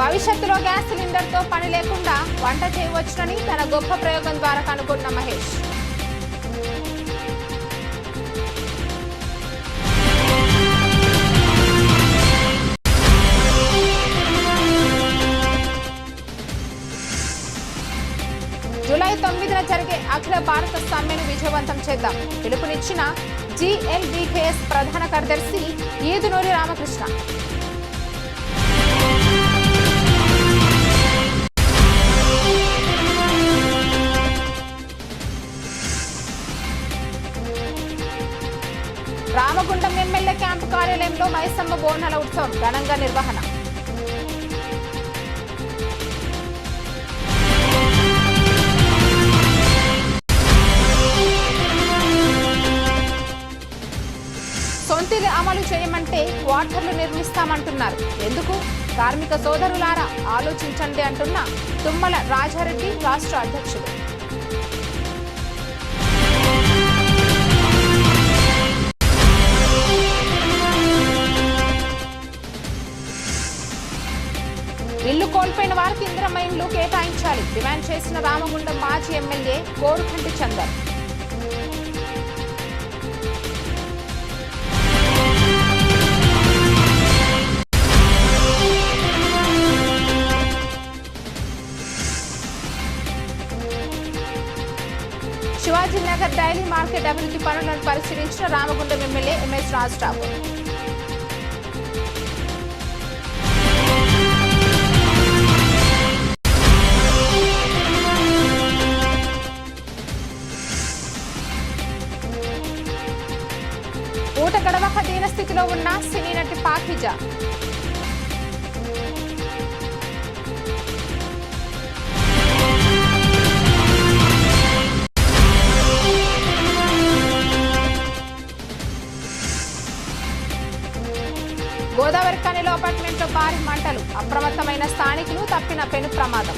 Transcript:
భవిష్యత్తులో గ్యాస్ సిలిండర్తో పని లేకుండా వంట చేయవచ్చునని తన గొప్ప ప్రయోగం ద్వారా కనుగొన్న మహేష్. జూలై తొమ్మిదిన జరిగే అఖిల భారత సమ్మెను విజయవంతం చేద్దాం. పిలుపునిచ్చిన జిఎల్బికేఎస్ ప్రధాన కార్యదర్శి ఈదునూరి రామకృష్ణ. రామగుండం ఎమ్మెల్యే క్యాంపు కార్యాలయంలో మైసమ్మ బోనాల ఉత్సవం ఘనంగా నిర్వహణ. సొంతిది అమలు చేయమంటే క్వార్టర్లు నిర్మిస్తామంటున్నారు. ఎందుకు? కార్మిక సోదరులారా ఆలోచించండి అంటున్న తుమ్మల రాజారెడ్డి రాష్ట్ర అధ్యక్షుడు. ఇల్లు కోల్పోయిన వారికి ఇంద్రమ్మ ఇండ్లు కేటాయించాలి. డిమాండ్ చేసిన రామగుండం మాజీ MLA Korukanti Chandar. Shivajinagar daily market అభివృద్ధి పనులను పరిశీలించిన రామగుండం ఎమ్మెల్యే ఎంఎస్ రాజ్ ఠాకూర్. గడవక దీనస్థితిలో ఉన్న సినీ నటి పాకిజా. గోదావరి కనిలో అపార్ట్మెంట్లో భారీ మంటలు. అప్రమత్తమైన స్థానికులు తప్పిన పెను ప్రమాదం.